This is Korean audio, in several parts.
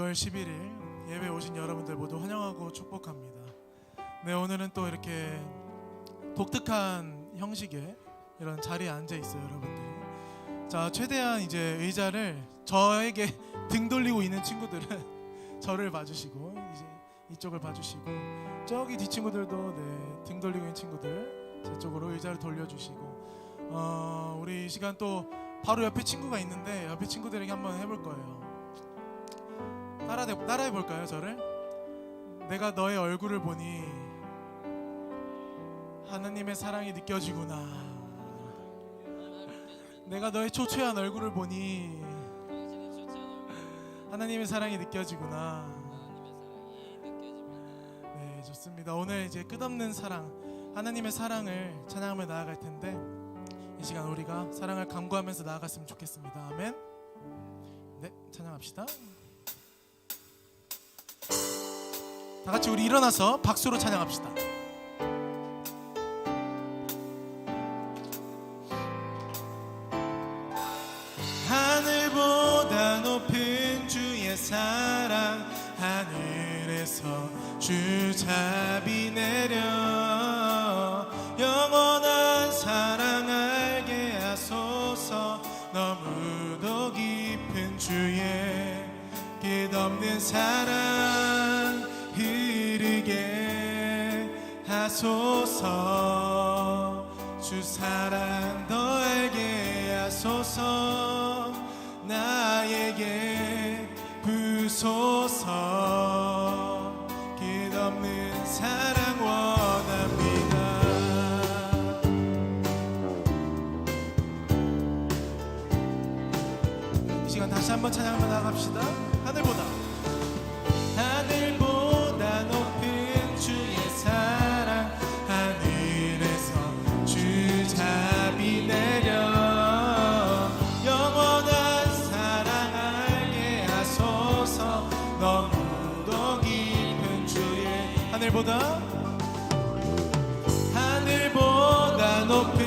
6월 11일 예배 오신 여러분들 모두 환영하고 축복합니다. 네, 오늘은 또 이렇게 독특한 형식의 이런 자리에 앉아 있어요, 여러분들. 자, 최대한 이제 의자를 저에게 등 돌리고 있는 친구들은 저를 봐주시고 이제 이쪽을 봐주시고 저기 뒤 친구들도 네, 등 돌리고 있는 친구들 제 쪽으로 의자를 돌려주시고 어, 우리 이 시간 또 바로 옆에 친구가 있는데 옆에 친구들에게 한번 해볼 거예요. 따라 따라해 볼까요, 저를? 내가 너의 얼굴을 보니 하나님의 사랑이 느껴지구나. 내가 너의 초췌한 얼굴을 보니 하나님의 사랑이 느껴지구나. 네, 좋습니다. 오늘 이제 끝없는 사랑, 하나님의 사랑을 찬양하며 나아갈 텐데 이 시간 우리가 사랑을 강구하면서 나아갔으면 좋겠습니다. 아멘. 네, 찬양합시다. 다 같이 우리 일어나서 박수로 찬양합시다. 하늘보다 높은 주의 사랑 하늘에서 주 자비 내려. 영원한 사랑 알게 하소서. 너무도 깊은 주의 끝없는 사랑 하소서. 주 사랑 너에게 하소서. 나에게 부소서. 끝없는 사랑 원합니다. 이 시간 다시 한번 나갑시다 너무도 깊은 주의 하늘보다? 하늘보다 높은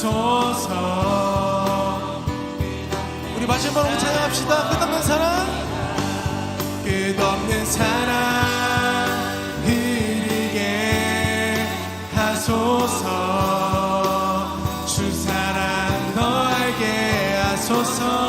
부소서 우리 마지막으로 찬양합시다. 끝없는 사랑. 끝없는 사랑 흐르게 하소서. 주 사랑 너에게 하소서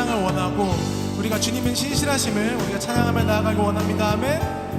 사랑을 원하고 우리가 주님은 신실하심을 우리가 찬양하며 나아가기 원합니다. 아멘.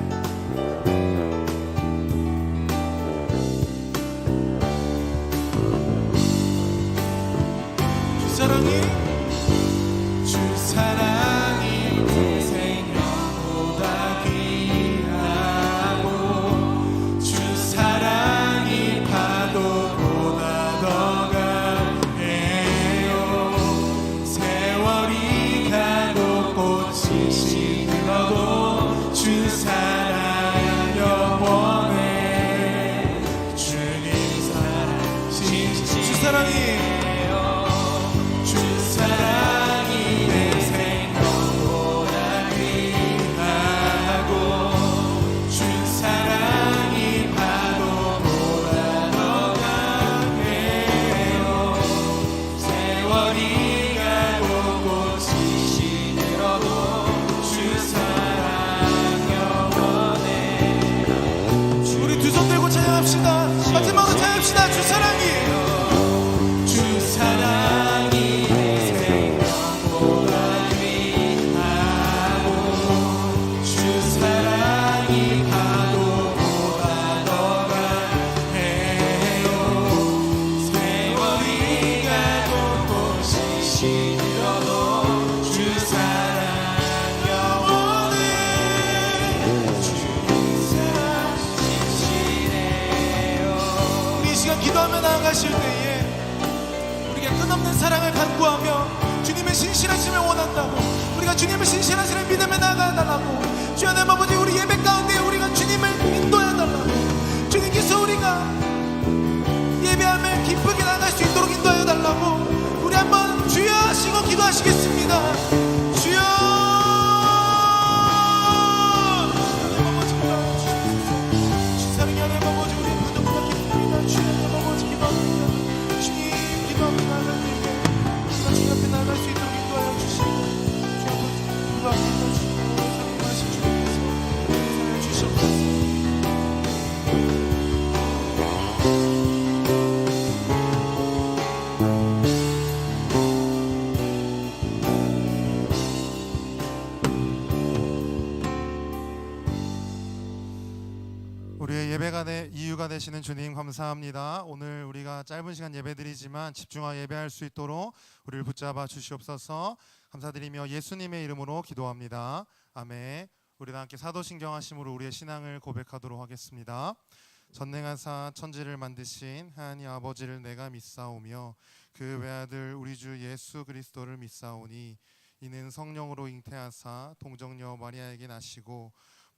주님의 신실하심을 믿으 되, 이유가 되시는 주님 감사합니다. 오늘 우리가 짧은 시간 예배드리지만 집중하여 예배할 수 있도록 우리를 붙잡아 주시옵소서. 감사드리며 예수님의 이름으로 기도합니다. 아멘. 우리 다 함께 사도신경 하심으로 우리의 신앙을 고백하도록 하겠습니다. 전능하사 천지를 만드신 하나님 아버지를 내가 믿사오며 그 외아들 우리 주 예수 그리스도를 믿사오니 이는 성령으로 잉태하사 동정녀 마리아에게 나시고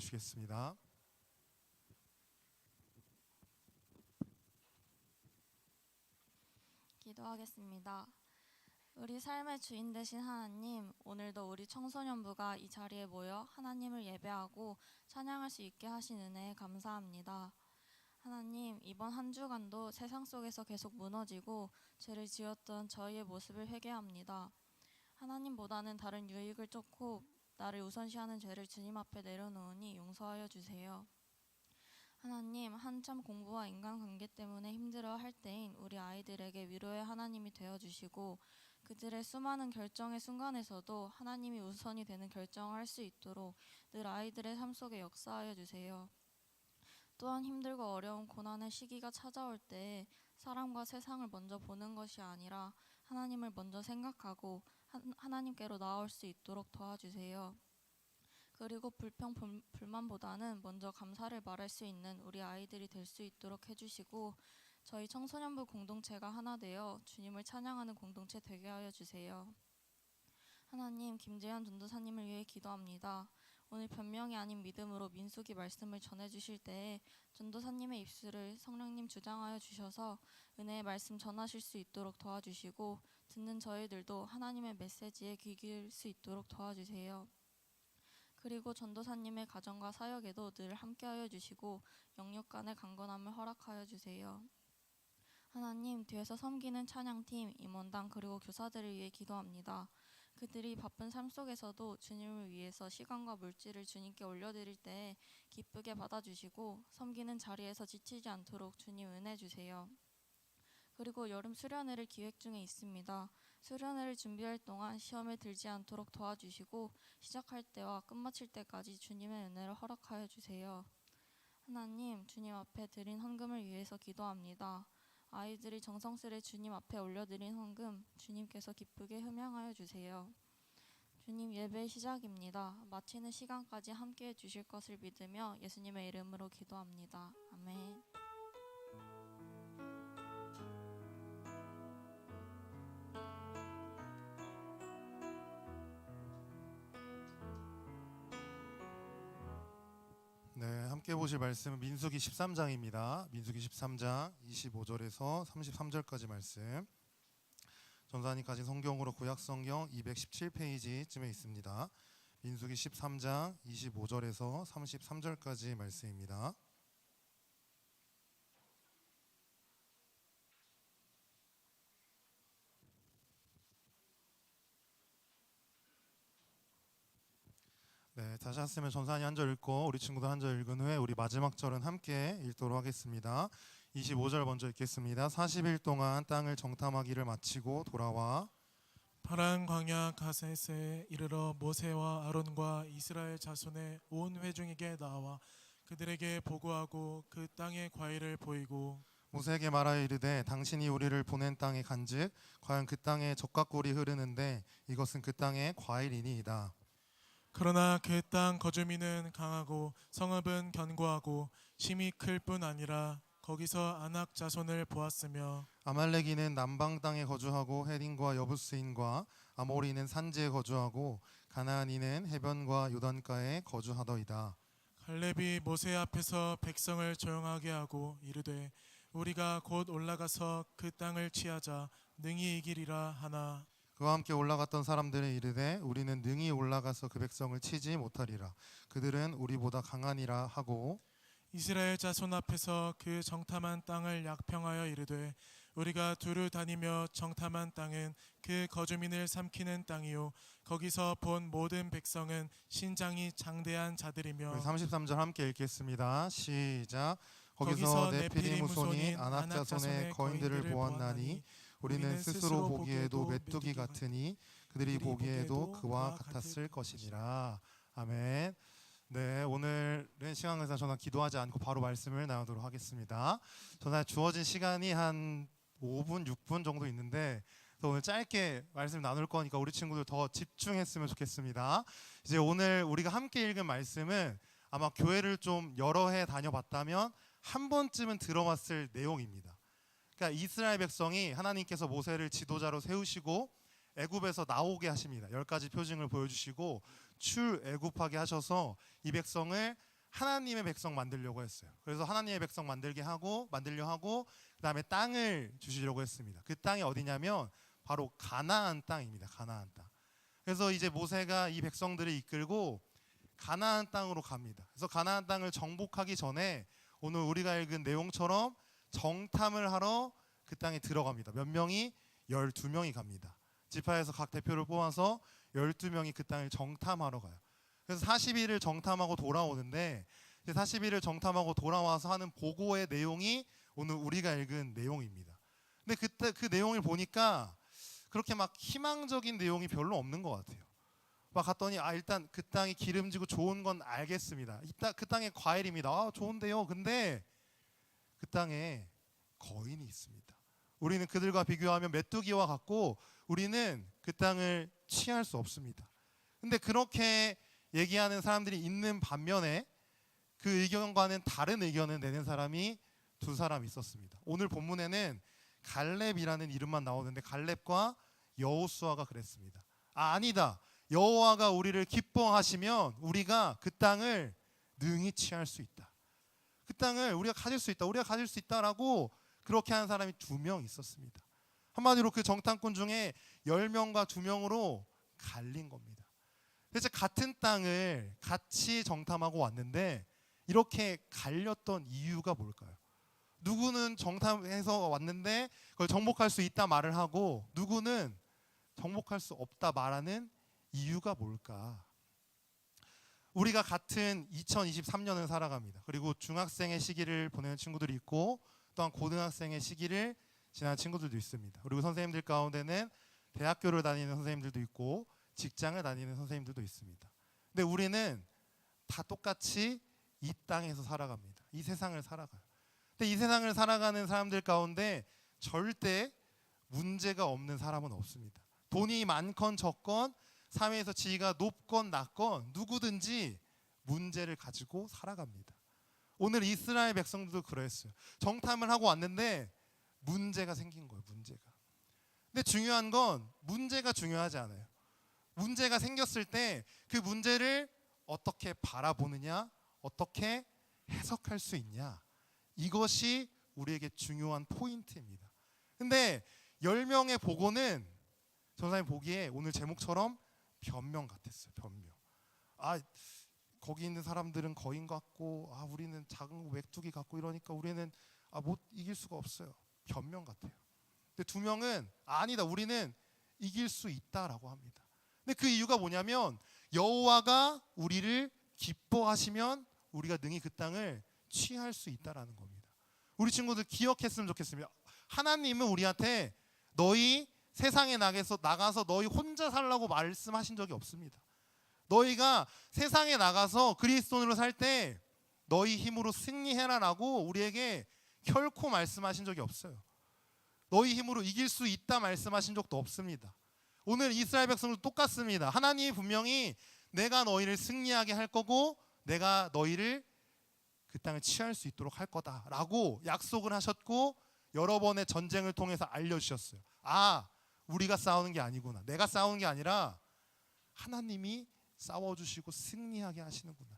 주시겠습니다. 기도하겠습니다. 우리 삶의 주인 되신 하나님, 오늘도 우리 청소년부가 이 자리에 모여 하나님을 예배하고 찬양할 수 있게 하신 은혜에 감사합니다. 하나님, 이번 한 주간도 세상 속에서 계속 무너지고 죄를 지었던 저희의 모습을 회개합니다. 하나님보다는 다른 유익을 쫓고 나를 우선시하는 죄를 주님 앞에 내려놓으니 용서하여 주세요. 하나님, 한참 공부와 인간관계 때문에 힘들어 할 때인 우리 아이들에게 위로의 하나님이 되어 주시고 그들의 수많은 결정의 순간에서도 하나님이 우선이 되는 결정을 할 수 있도록 늘 아이들의 삶 속에 역사하여 주세요. 또한 힘들고 어려운 고난의 시기가 찾아올 때 사람과 세상을 먼저 보는 것이 아니라 하나님을 먼저 생각하고 하- 하나님께로 나올 수 있도록 도와주세요. 그리고 불평 불- 불만보다는 먼저 감사를 말할 수 있는 우리 아이들이 될 수 있도록 해주시고 저희 청소년부 공동체가 하나 되어 주님을 찬양하는 공동체 되게 하여 주세요. 하나님 김재현 전도사님을 위해 기도합니다. 오늘 변명이 아닌 믿음으로 민숙이 말씀을 전해 주실 때에 전도사님의 입술을 성령님 주장하여 주셔서 은혜의 말씀 전하실 수 있도록 도와주시고 듣는 저희들도 하나님의 메시지에 귀 기울 수 있도록 도와주세요. 그리고 전도사님의 가정과 사역에도 늘 함께하여 주시고 영육 간의 강건함을 허락하여 주세요. 하나님 뒤에서 섬기는 찬양팀, 임원당 그리고 교사들을 위해 기도합니다. 그들이 바쁜 삶 속에서도 주님을 위해서 시간과 물질을 주님께 올려드릴 때 기쁘게 받아주시고 섬기는 자리에서 지치지 않도록 주님 은혜 주세요. 그리고 여름 수련회를 기획 중에 있습니다. 수련회를 준비할 동안 시험에 들지 않도록 도와주시고 시작할 때와 끝마칠 때까지 주님의 은혜를 허락하여 주세요. 하나님, 주님 앞에 드린 헌금을 위해서 기도합니다. 아이들이 정성스레 주님 앞에 올려드린 헌금, 주님께서 기쁘게 흠양하여 주세요. 주님 예배 시작입니다. 마치는 시간까지 함께해 주실 것을 믿으며 예수님의 이름으로 기도합니다. 아멘. 함께 보실 말씀은 민수기 13장입니다. 민수기 13장 25절에서 33절까지 말씀. 전사님 가진 성경으로 구약 성경 217페이지쯤에 있습니다. 민수기 13장 25절에서 33절까지 말씀입니다. 다시 하시면 전사님 한절 읽고 우리 친구들 한 절 읽은 후에 우리 마지막 절은 함께 읽도록 하겠습니다. 25절 먼저 읽겠습니다. 40일 동안 땅을 정탐하기를 마치고 돌아와 파란 광야 가세스에 이르러 모세와 아론과 이스라엘 자손의 온 회중에게 나와 그들에게 보고하고 그 땅의 과일을 보이고 모세에게 말하여 이르되 당신이 우리를 보낸 땅에 간즉 과연 그 땅에 적각골이 흐르는데 이것은 그 땅의 과일이니이다. 그러나 그 땅 거주민은 강하고 성읍은 견고하고 심이 클 뿐 아니라 거기서 안악 자손을 보았으며 아말렉이는 남방 땅에 거주하고 헤린과 여부스인과 아모리는 산지에 거주하고 가나안이는 해변과 요단가에 거주하더이다. 갈렙이 모세 앞에서 백성을 조용하게 하고 이르되 우리가 곧 올라가서 그 땅을 취하자 능히 이기리라 하나 그와 함께 올라갔던 사람들은 이르되 우리는 능히 올라가서 그 백성을 치지 못하리라. 그들은 우리보다 강하니라 하고 이스라엘 자손 앞에서 그 정탐한 땅을 약평하여 이르되 우리가 두루 다니며 정탐한 땅은 그 거주민을 삼키는 땅이요 거기서 본 모든 백성은 신장이 장대한 자들이며 우리 33절 함께 읽겠습니다. 시작. 거기서 거기서 후손인 후손인 아낙자손의 거인들을 보았나니 우리는 스스로 보기에도 메뚜기 같으니 그들이 보기에도 그와 같았을 것이니라. 아멘. 네, 오늘은 시간 관계상 저는 기도하지 않고 바로 말씀을 나누도록 하겠습니다. 저는 주어진 시간이 한 5분, 6분 정도 있는데 오늘 짧게 말씀 나눌 거니까 우리 친구들 더 집중했으면 좋겠습니다. 이제 오늘 우리가 함께 읽은 말씀은 아마 교회를 좀 여러 해 다녀봤다면 한 번쯤은 들어봤을 내용입니다. 그러니까 이스라엘 백성이 하나님께서 모세를 지도자로 세우시고 애굽에서 나오게 하십니다. 열 가지 표징을 보여주시고 출애굽하게 하셔서 이 백성을 하나님의 백성 만들려고 했어요. 그래서 하나님의 백성 만들게 하고 만들려 하고 그다음에 땅을 주시려고 했습니다. 그 땅이 어디냐면 바로 가나안 땅입니다. 가나안 땅. 그래서 이제 모세가 이 백성들을 이끌고 가나안 땅으로 갑니다. 그래서 가나안 땅을 정복하기 전에 오늘 우리가 읽은 내용처럼 정탐을 하러 그 땅에 들어갑니다. 몇 명이 12명이 갑니다. 지파에서 각 대표를 뽑아서 12명이 그 땅을 정탐하러 가요. 그래서 40일을 정탐하고 돌아오는데 이제 40일을 정탐하고 돌아와서 하는 보고의 내용이 오늘 우리가 읽은 내용입니다. 근데 그때 그 내용을 보니까 그렇게 막 희망적인 내용이 별로 없는 것 같아요. 막 갔더니 아 일단 그 땅이 기름지고 좋은 건 알겠습니다. 이따 그 땅에 과일입니다. 아 좋은데요. 근데 그 땅에 거인이 있습니다. 우리는 그들과 비교하면 메뚜기와 같고 우리는 그 땅을 취할 수 없습니다. 근데 그렇게 얘기하는 사람들이 있는 반면에 그 의견과는 다른 의견을 내는 사람이 두 사람 있었습니다. 오늘 본문에는 갈렙이라는 이름만 나오는데 갈렙과 여호수아가 그랬습니다. 아 아니다. 여호와가 우리를 기뻐하시면 우리가 그 땅을 능히 취할 수 있다. 그 땅을 우리가 가질 수 있다. 우리가 가질 수 있다라고 그렇게 하는 사람이 두 명 있었습니다. 한마디로 그 정탐꾼 중에 10명과 2명으로 갈린 겁니다. 그래서 같은 땅을 같이 정탐하고 왔는데 이렇게 갈렸던 이유가 뭘까요? 누구는 정탐해서 왔는데 그걸 정복할 수 있다 말을 하고 누구는 정복할 수 없다 말하는 이유가 뭘까? 우리가 같은 2023년을 살아갑니다. 그리고 중학생의 시기를 보내는 친구들이 있고 또한 고등학생의 시기를 지난 친구들도 있습니다. 그리고 선생님들 가운데는 대학교를 다니는 선생님들도 있고 직장을 다니는 선생님들도 있습니다. 근데 우리는 다 똑같이 이 땅에서 살아갑니다. 이 세상을 살아가요. 근데 이 세상을 살아가는 사람들 가운데 절대 문제가 없는 사람은 없습니다. 돈이 많건 적건 사회에서 지위가 높건 낮건 누구든지 문제를 가지고 살아갑니다. 오늘 이스라엘 백성들도 그랬어요. 정탐을 하고 왔는데 문제가 생긴 거예요. 문제가. 근데 중요한 건 문제가 중요하지 않아요. 문제가 생겼을 때 그 문제를 어떻게 바라보느냐, 어떻게 해석할 수 있냐. 이것이 우리에게 중요한 포인트입니다. 근데 10명의 보고는 전사님 보기에 오늘 제목처럼 변명 같았어요. 변명. 아 거기 있는 사람들은 거인 같고 아 우리는 작은 웹두기 같고 이러니까 우리는 아 못 이길 수가 없어요. 변명 같아요. 근데 두 명은 아니다. 우리는 이길 수 있다라고 합니다. 근데 그 이유가 뭐냐면 여호와가 우리를 기뻐하시면 우리가 능히 그 땅을 취할 수 있다라는 겁니다. 우리 친구들 기억했으면 좋겠습니다. 하나님은 우리한테 너희 세상에 나가서 나가서 너희 혼자 살라고 말씀하신 적이 없습니다. 너희가 세상에 나가서 그리스도인으로 살 때 너희 힘으로 승리해라라고 우리에게 결코 말씀하신 적이 없어요. 너희 힘으로 이길 수 있다 말씀하신 적도 없습니다. 오늘 이스라엘 백성도 똑같습니다. 하나님이 분명히 내가 너희를 승리하게 할 거고 내가 너희를 그 땅을 취할 수 있도록 할 거다라고 약속을 하셨고 여러 번의 전쟁을 통해서 알려 주셨어요. 아, 우리가 싸우는 게 아니구나. 내가 싸우는 게 아니라 하나님이 싸워주시고 승리하게 하시는구나.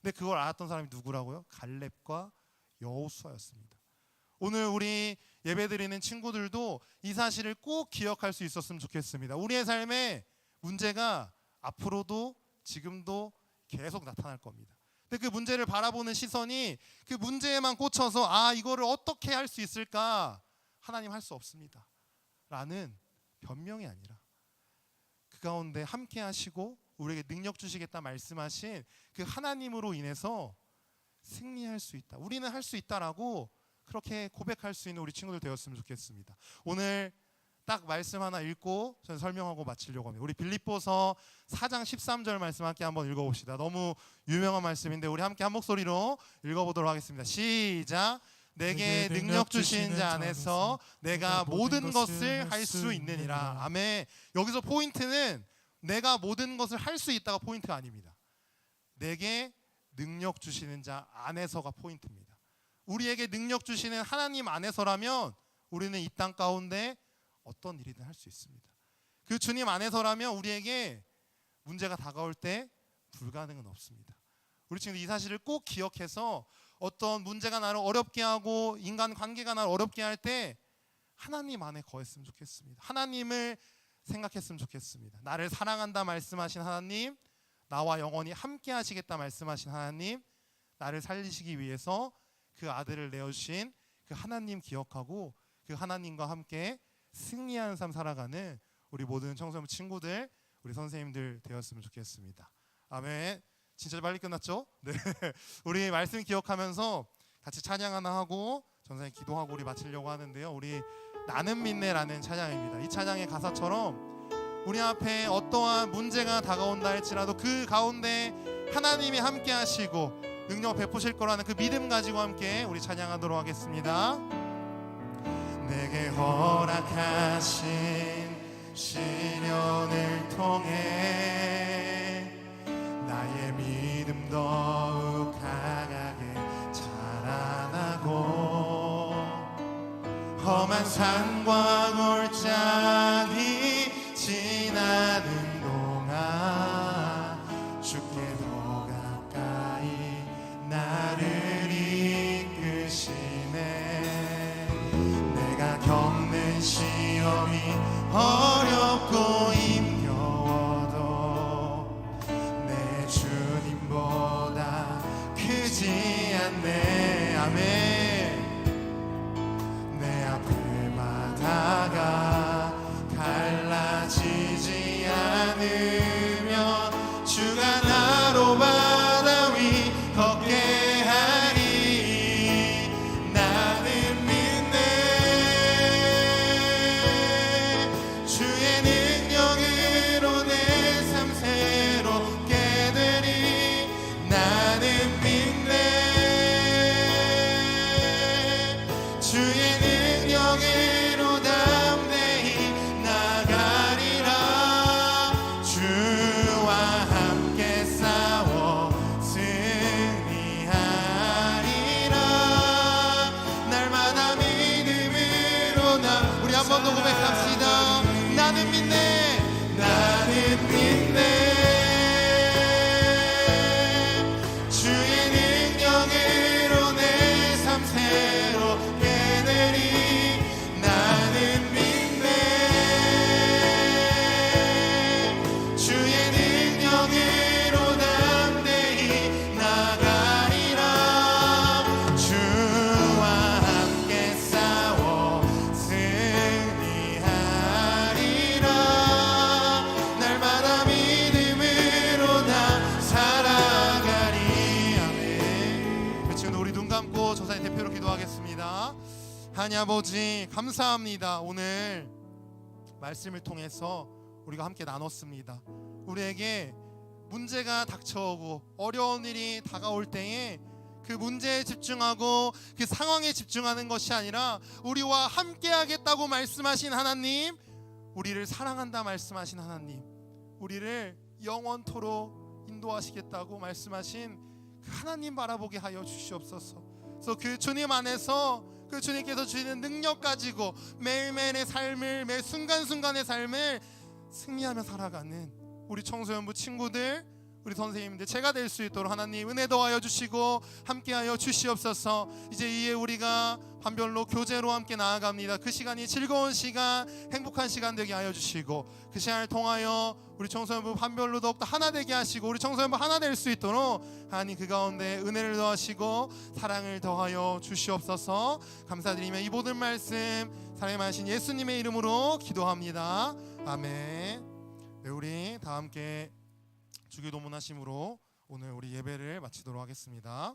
근데 그걸 알았던 사람이 누구라고요? 갈렙과 여호수아였습니다. 오늘 우리 예배드리는 친구들도 이 사실을 꼭 기억할 수 있었으면 좋겠습니다. 우리의 삶에 문제가 앞으로도 지금도 계속 나타날 겁니다. 근데 그 문제를 바라보는 시선이 그 문제에만 꽂혀서 아 이거를 어떻게 할 수 있을까? 하나님 할 수 없습니다. 라는 변명이 아니라 그 가운데 함께 하시고 우리에게 능력 주시겠다 말씀하신 그 하나님으로 인해서 승리할 수 있다. 우리는 할 수 있다라고 그렇게 고백할 수 있는 우리 친구들 되었으면 좋겠습니다. 오늘 딱 말씀 하나 읽고 저는 설명하고 마치려고 합니다. 우리 빌립보서 4장 13절 말씀 함께 한번 읽어봅시다. 너무 유명한 말씀인데 우리 함께 한 목소리로 읽어보도록 하겠습니다. 시작. 내게 능력 주신 자 안에서 내가 모든 것을 할 수 있느니라. 아멘. 여기서 포인트는 내가 모든 것을 할 수 있다가 포인트가 아닙니다. 내게 능력 주시는 자 안에서가 포인트입니다. 우리에게 능력 주시는 하나님 안에서라면 우리는 이 땅 가운데 어떤 일이든 할 수 있습니다. 그 주님 안에서라면 우리에게 문제가 다가올 때 불가능은 없습니다. 우리 친구 이 사실을 꼭 기억해서 어떤 문제가 나를 어렵게 하고 인간 관계가 나를 어렵게 할 때 하나님 안에 거했으면 좋겠습니다. 하나님을 생각했으면 좋겠습니다. 나를 사랑한다 말씀하신 하나님, 나와 영원히 함께 하시겠다 말씀하신 하나님, 나를 살리시기 위해서 그 아들을 내어주신 그 하나님 기억하고 그 하나님과 함께 승리하는 삶 살아가는 우리 모든 청소년 친구들, 우리 선생님들 되었으면 좋겠습니다. 아멘. 진짜 빨리 끝났죠? 네. 우리 말씀 기억하면서 같이 찬양 하나 하고 전사님 기도하고 우리 마치려고 하는데요. 우리 나는 믿네라는 찬양입니다. 이 찬양의 가사처럼 우리 앞에 어떠한 문제가 다가온다 할지라도 그 가운데 하나님이 함께 하시고 능력 베푸실 거라는 그 믿음 가지고 함께 우리 찬양하도록 하겠습니다. 내게 허락하신 시련을 통해 나의 믿음 더욱 강하게 자라나고 험한 산과 골짜기 하나님 아버지 감사합니다. 오늘 말씀을 통해서 우리가 함께 나눴습니다. 우리에게 문제가 닥쳐오고 어려운 일이 다가올 때에 그 문제에 집중하고 그 상황에 집중하는 것이 아니라 우리와 함께 하겠다고 말씀하신 하나님 우리를 사랑한다 말씀하신 하나님 우리를 영원토록 인도하시겠다고 말씀하신 그 하나님 바라보게 하여 주시옵소서. 그래서 그 주님 안에서 그 주님께서 주시는 능력 가지고 매일매일의 삶을 매 순간순간의 삶을 승리하며 살아가는 우리 청소년부 친구들 우리 선생님들 제가 될 수 있도록 하나님 은혜 더하여 주시고 함께하여 주시옵소서. 이제 이에 우리가 반별로 교제로 함께 나아갑니다. 그 시간이 즐거운 시간 행복한 시간 되게 하여 주시고 그 시간을 통하여 우리 청소년부 반별로 더욱더 하나 되게 하시고 우리 청소년부 하나 될 수 있도록 하나님 그 가운데 은혜를 더하시고 사랑을 더하여 주시옵소서. 감사드리며 이 모든 말씀 사랑하신 예수님의 이름으로 기도합니다. 아멘. 네, 우리 다 함께 주기도문 하심으로 오늘 우리 예배를 마치도록 하겠습니다.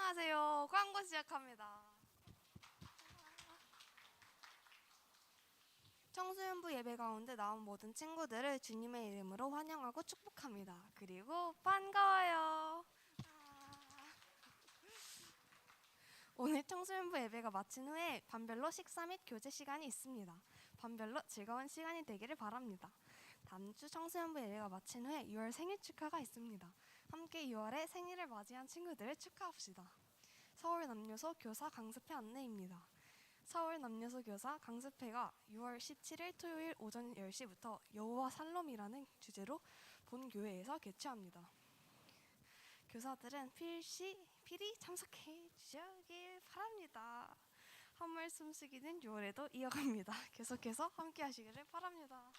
안녕하세요. 광고 시작합니다. 청소년부 예배 가운데 나온 모든 친구들을 주님의 이름으로 환영하고 축복합니다. 그리고 반가워요. 아. 오늘 청소년부 예배가 마친 후에 반별로 식사 및 교제 시간이 있습니다. 반별로 즐거운 시간이 되기를 바랍니다. 다음 주 청소년부 예배가 마친 후에 6월 생일 축하가 있습니다. 함께 6월에 생일을 맞이한 친구들을 축하합시다. 서울 남녀소 교사 강습회 안내입니다. 서울 남녀소 교사 강습회가 6월 17일 토요일 오전 10시부터 여호와 살롬이라는 주제로 본 교회에서 개최합니다. 교사들은 필시 필히 참석해 주시길 바랍니다. 한 말씀 쓰기는 6월에도 이어갑니다. 계속해서 함께 하시기를 바랍니다.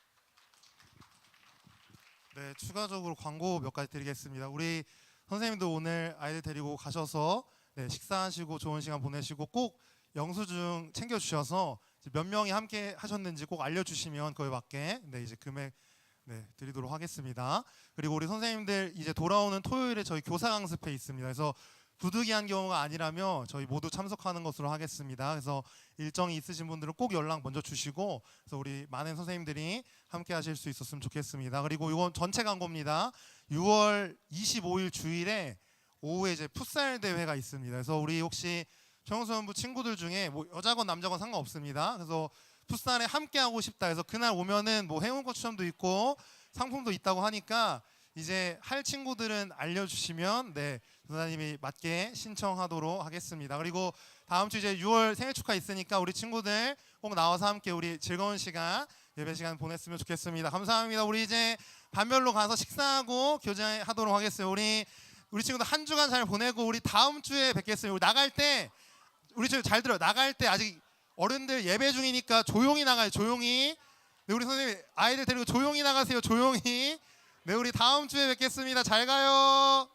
네, 추가적으로 광고 몇 가지 드리겠습니다. 우리 선생님도 오늘 아이들 데리고 가셔서 네, 식사하시고 좋은 시간 보내시고 꼭 영수증 챙겨 주셔서 몇 명이 함께 하셨는지 꼭 알려주시면 그에 맞게 네 이제 금액 네 드리도록 하겠습니다. 그리고 우리 선생님들 이제 돌아오는 토요일에 저희 교사 강습회 있습니다. 그래서 부득이한 경우가 아니라면 저희 모두 참석하는 것으로 하겠습니다. 그래서 일정이 있으신 분들은 꼭 연락 먼저 주시고 그래서 우리 많은 선생님들이 함께 하실 수 있었으면 좋겠습니다. 그리고 이건 전체 광고입니다. 6월 25일 주일에 오후에 이제 풋살 대회가 있습니다. 그래서 우리 혹시 청소년부 친구들 중에 뭐 여자건 남자건 상관없습니다. 그래서 풋살에 함께 하고 싶다 해서 그날 오면은 뭐 행운권 추첨도 있고 상품도 있다고 하니까 이제 할 친구들은 알려주시면 네 전사님이 맞게 신청하도록 하겠습니다. 그리고 다음 주 이제 6월 생일 축하 있으니까 우리 친구들 꼭 나와서 함께 우리 즐거운 시간 예배 시간 보냈으면 좋겠습니다. 감사합니다. 우리 이제 반별로 가서 식사하고 교제하도록 하겠어요. 우리 우리 친구들 한 주간 잘 보내고 우리 다음 주에 뵙겠습니다. 우리 나갈 때 우리 친구 잘 들어요. 나갈 때 아직 어른들 예배 중이니까 조용히 나가요. 조용히. 네, 우리 선생님 아이들 데리고 조용히 나가세요. 조용히. 네, 우리 다음 주에 뵙겠습니다. 잘 가요.